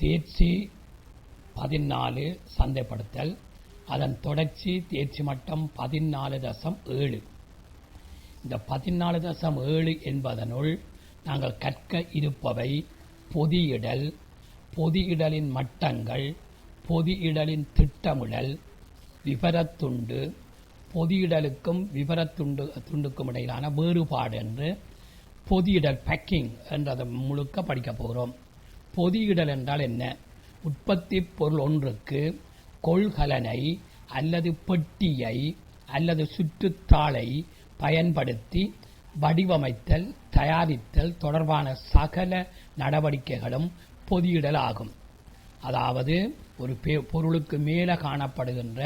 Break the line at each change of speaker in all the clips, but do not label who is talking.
தேர்ச்சி பதினாலு சந்தைப்படுத்தல். அதன் தொடர்ச்சி தேர்ச்சி மட்டம் பதினாலு தசம் ஏழு. இந்த பதினாலு தசம் ஏழு என்பதனுள் நாங்கள் கற்க இருப்பவை பொதியிடல் பொதியிடலின் மட்டங்கள் பொதியிடலின் திட்டமிடல் விபரத்துண்டு பொதியிடலுக்கும் விபரத்துண்டு துண்டுக்கும் இடையிலான வேறுபாடு என்று பொதியிடல் பேக்கிங் என்றதை முழுக்க படிக்கப் போகிறோம் பொதியிடல் என்றால் என்ன? உற்பத்தி பொருள் ஒன்றுக்கு கொள்கலனை அல்லது பெட்டியை அல்லது சுற்றுத்தாளை பயன்படுத்தி வடிவமைத்தல் தயாரித்தல் தொடர்பான சகல நடவடிக்கைகளும் பொதியிடல் ஆகும். அதாவது ஒரு பொருளுக்கு மேலே காணப்படுகின்ற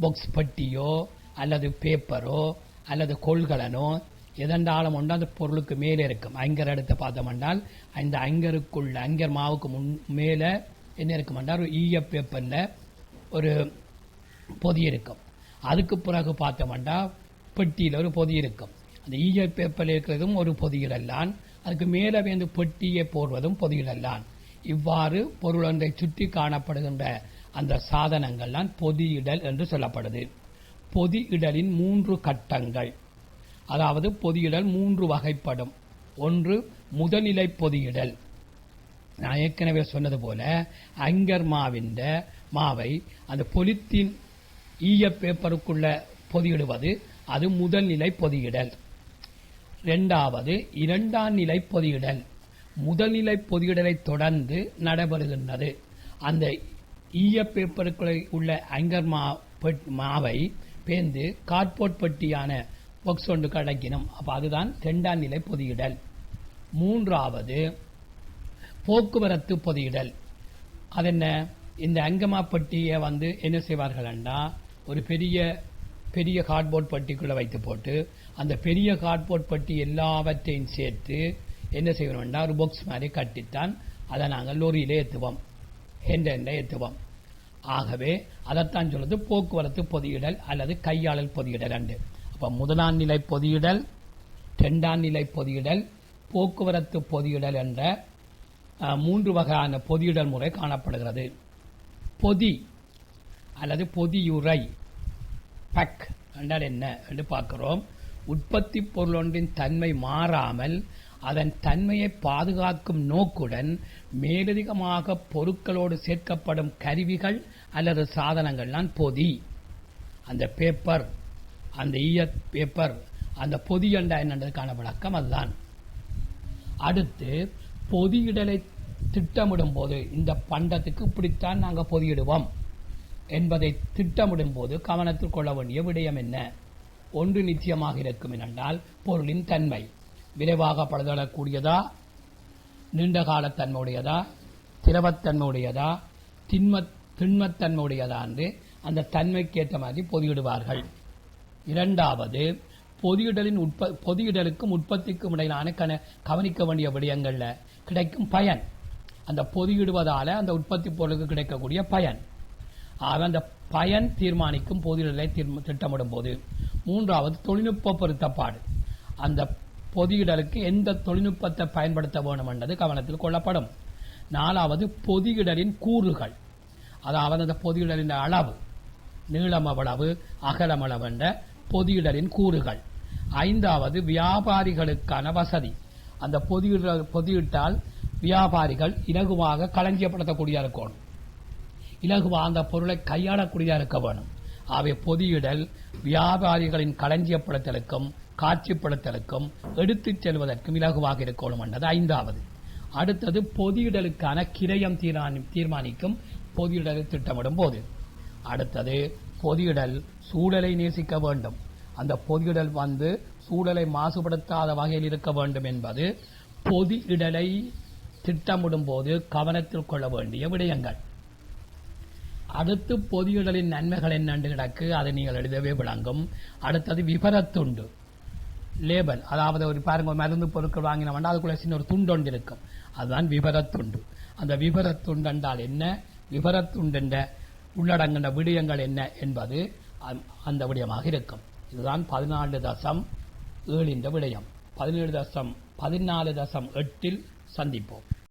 பொக்ஸ் பெட்டியோ அல்லது பேப்பரோ அல்லது கொள்கலனோ எதண்டாலும் ஒன்று அந்த பொருளுக்கு மேலே இருக்கும். ஐங்கர் எடுத்து பார்த்தோம்னால் அந்த ஐங்கருக்குள்ள ஐங்கர் மாவுக்கு முன் மேலே என்ன இருக்கும் என்றால் ஒரு ஈய பேப்பரில் ஒரு பொதி இருக்கும். அதுக்கு பிறகு பார்த்தோம்னா பெட்டியில் ஒரு பொதி இருக்கும். அந்த ஈய பேப்பரில் இருக்கிறதும் ஒரு பொதியிடலான் அதுக்கு மேலே வந்து பெட்டியை போடுவதும் பொதியிடலான் இவ்வாறு பொருள் ஒன்றை சுற்றி காணப்படுகின்ற அந்த சாதனங்கள்லாம் பொதியிடல் என்று சொல்லப்படுது. பொதியிடலின் மூன்று கட்டங்கள். அதாவது பொதியிடல் மூன்று வகைப்படும். ஒன்று முதல்நிலை பொதியிடல். நான் ஏற்கனவே சொன்னது போல அங்கர் மாவின் மாவை அந்த பொலித்தீன் ஈய பேப்பருக்குள்ள பொதியிடுவது அது முதல் நிலை பொதியிடல். ரெண்டாவது இரண்டாம் நிலை பொதியிடல். முதல்நிலை பொதியிடலை தொடர்ந்து நடைபெறுகின்றது. அந்த ஈய பேப்பருக்குள்ள உள்ள அங்கர் மா பெட்- மாவை பேர்ந்து கார்ட்போர்ட் பெட்டியான பாக்ஸ் ஒன்று கிடைக்கணும் அப்போ அதுதான் ரெண்டாம் நிலை பொதியிடல். மூன்றாவது போக்குவரத்து பொதியிடல். அது என்ன? இந்த அங்கமாப்பட்டியை வந்து என்ன செய்வார்கள்னா ஒரு பெரிய பெரிய கார்ட்போர்ட் பட்டிக்குள்ளே வைத்து போட்டு அந்த பெரிய கார்ட்போர்ட் பட்டி எல்லாவற்றையும் சேர்த்து என்ன செய்யணும்னா ஒரு பாக்ஸ் மாதிரி கட்டித்தான் அதை நாங்கள் லோரியில் ஏற்றுவோம் ஹெண்டெண்டை ஏற்றுவோம் ஆகவே அதைத்தான் சொல்வது போக்குவரத்து பொதியிடல் அல்லது கையாளல் பொதியிடல் அண்டு இப்போ முதலாம் நிலை பொதியிடல் ரெண்டாம் நிலை பொதியிடல் போக்குவரத்து பொதியிடல் என்ற மூன்று வகையான பொதியிடல் முறை காணப்படுகிறது. பொதி அல்லது பொதியுரை பக் என்றால் என்ன என்று பார்க்கிறோம். உற்பத்தி பொருள் ஒன்றின் தன்மை மாறாமல் அதன் தன்மையை பாதுகாக்கும் நோக்குடன் மேலதிகமாக பொருட்களோடு சேர்க்கப்படும் கருவிகள் அல்லது சாதனங்கள்லாம் பொதி. அந்த பேப்பர் அந்த ஈயத் பேப்பர் அந்த பொதி என்னன்றதுக்கான விளக்கம் அதுதான். அடுத்து பொதியிடலை திட்டமிடும் போது இந்த பண்டத்துக்கு இப்படித்தான் நாங்கள் பொதியிடுவோம் என்பதை திட்டமிடும் போது கவனத்தில் கொள்ள வேண்டிய விடயம் என்ன? ஒன்று நிச்சயமாக இருக்கும் என்றால் பொருளின் தன்மை. விரைவாக பழுதழக்கூடியதா நீண்ட தன்மையுடையதா திரவத்தன்மையுடையதா? திண்ம திண்மத்தன்மையுடையதா என்று அந்த தன்மைக்கு ஏற்ற மாதிரி பொதியிடுவார்கள். இரண்டாவது பொதியிடலின் உற்ப பொதியிடலுக்கும் உற்பத்திக்கும் இடையிலான கன கவனிக்க வேண்டிய விடயங்களில் கிடைக்கும் பயன். அந்த பொதியிடுவதால் அந்த உற்பத்தி பொருளுக்கு கிடைக்கக்கூடிய பயன். ஆக அந்த பயன் தீர்மானிக்கும் பொதியிடலை திட்டமிடும் போது மூன்றாவது தொழில்நுட்ப பொருத்தப்பாடு. அந்த பொதியிடலுக்கு எந்த தொழில்நுட்பத்தை பயன்படுத்த வேண்டும் என்பது கவனத்தில் கொள்ளப்படும். நாலாவது பொதியிடலின் கூறுகள். அதாவது அந்த பொதியிடலின் அளவு. நீளம் அவ்வளவு அகலம் அளவு என்ற பொதியிடலின் கூறுகள். ஐந்தாவது வியாபாரிகளுக்கான வசதி. அந்த பொதியிட பொதியிட்டால் வியாபாரிகள் இலகுவாக களஞ்சியப்படுத்தக்கூடிய இருக்கணும். இலகுவாக அந்த பொருளை கையாளக்கூடியதா இருக்க வேணும். அவை பொதியிடல் வியாபாரிகளின் களஞ்சியப்படுத்தலுக்கும் காட்சிப்படுத்தலுக்கும் எடுத்துச் செல்வதற்கும் இலகுவாக இருக்கணும் என்றது ஐந்தாவது. அடுத்தது பொதியிடலுக்கான கிரயம் தீர்மானி- தீர்மானிக்கும் பொதியிடலை திட்டமிடும் போது அடுத்தது பொதியிடல் சூழலை நேசிக்க வேண்டும். அந்த பொதியிடல் வந்து சூழலை மாசுபடுத்தாத வகையில் இருக்க வேண்டும் என்பது பொதியிடலை திட்டமிடும் போது கவனத்தில் கொள்ள வேண்டிய விடயங்கள். அடுத்து பொதியிடலின் நன்மைகள் என்னென்று கிடக்கு அதை நீங்கள் எழுதவே விளங்கும். அடுத்தது விபரத்துண்டு. லேபல் அதாவது ஒரு பாருங்க ஒரு மருந்து பொருட்கள் வாங்கினோம்னா அதுக்குள்ள சின்ன ஒரு துண்டு ஒன்று இருக்கும். அதுதான் விபரத்துண்டு. அந்த விபரத்துண்டு என்றால் என்ன? விபரத்துண்டு என்ற உள்ளடங்கின்ற விடயங்கள் என்ன என்பது அந்த- அந்த விடயமாக இருக்கும். இதுதான் பதினாலு தசம் ஏழின்ற விடயம். பதினேழு தசம் பதினாலு தசம் எட்டில் சந்திப்போம்.